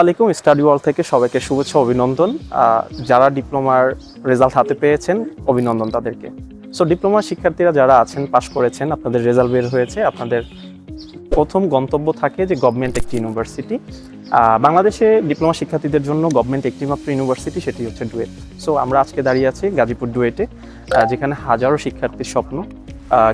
আলাইকুম স্টাডি ওয়াল থেকে সবাইকে শুভেচ্ছা, অভিনন্দন। যারা ডিপ্লোমার রেজাল্ট হাতে পেয়েছেন, অভিনন্দন তাদেরকে। সো ডিপ্লোমার শিক্ষার্থীরা যারা আছেন, পাশ করেছেন, আপনাদের রেজাল্ট বের হয়েছে। আপনাদের প্রথম গন্তব্য থাকে যে গভর্নমেন্ট একটি ইউনিভার্সিটি। বাংলাদেশে ডিপ্লোমা শিক্ষার্থীদের জন্য গভর্নমেন্ট একটি মাত্র ইউনিভার্সিটি, সেটি হচ্ছে ডুয়েট। সো আমরা আজকে দাঁড়িয়ে আছি গাজীপুর ডুয়েটে যেখানে হাজারো শিক্ষার্থীর স্বপ্ন।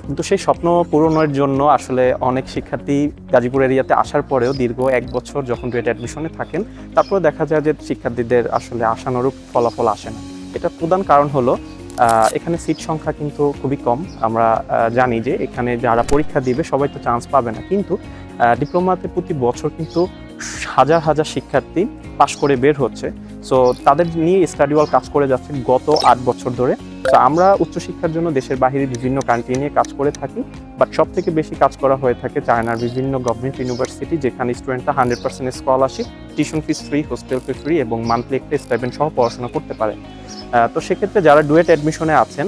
কিন্তু সেই স্বপ্ন পূরণের জন্য আসলে অনেক শিক্ষার্থী গাজীপুর এরিয়াতে আসার পরেও দীর্ঘ এক বছর যখন ডুয়েট অ্যাডমিশনে থাকেন তারপরে দেখা যায় যে শিক্ষার্থীদের আসলে আশানুরূপ ফলাফল আসে না। এটা প্রধান কারণ হলো এখানে সিট সংখ্যা কিন্তু খুবই কম। আমরা জানি যে এখানে যারা পরীক্ষা দিবে সবাই তো চান্স পাবে না। কিন্তু ডিপ্লোমাতে প্রতি বছর কিন্তু হাজার হাজার শিক্ষার্থী পাশ করে বের হচ্ছে। সো তাদের নিয়ে স্টাডি ওয়াল কাজ করে যাচ্ছে গত আট বছর ধরে। তো আমরা উচ্চশিক্ষার জন্য দেশের বাহিরে বিভিন্ন কান্ট্রি নিয়ে কাজ করে থাকি বাট সব থেকে বেশি কাজ করা হয়ে থাকে চায়নার বিভিন্ন গভর্নমেন্ট ইউনিভার্সিটি যেখানে স্টুডেন্টরা hundred percent scholarship tuition fees free hostel fee free এবং মান্থলি একটা স্টাইপেন্ড সহ পড়াশোনা করতে পারে। তো সেক্ষেত্রে যারা ডুয়েট অ্যাডমিশনে আছেন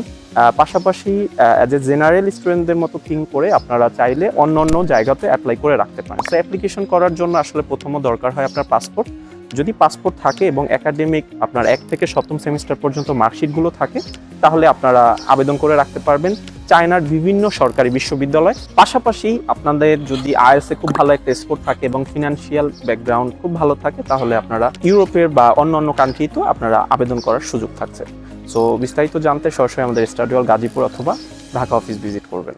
পাশাপাশি অ্যাজ এ জেনারেল স্টুডেন্টদের মতো থিঙ্ক করে আপনারা চাইলে অন্য অন্য জায়গাতে অ্যাপ্লাই করে রাখতে পারেন। সো অ্যাপ্লিকেশন করার জন্য আসলে প্রথম দরকার হয় আপনার পাসপোর্ট যদি পাসপোর্ট থাকে এবং একাডেমিক আপনার এক থেকে সপ্তম সেমিস্টার পর্যন্ত মার্কশিটগুলো থাকে, তাহলে আপনারা আবেদন করে রাখতে পারবেন চায়নার বিভিন্ন সরকারি বিশ্ববিদ্যালয়। পাশাপাশি আপনাদের যদি আইএসএ খুব ভালো একটা স্কোর থাকে এবং ফিনান্সিয়াল ব্যাকগ্রাউন্ড খুব ভালো থাকে, তাহলে আপনারা ইউরোপের বা অন্য অন্য কান্ট্রিতেও আপনারা আবেদন করার সুযোগ থাকছে। সো বিস্তারিত জানতে সরাসরি আমাদের স্টাডিওয়াল গাজীপুর অথবা ঢাকা অফিস ভিজিট করবেন।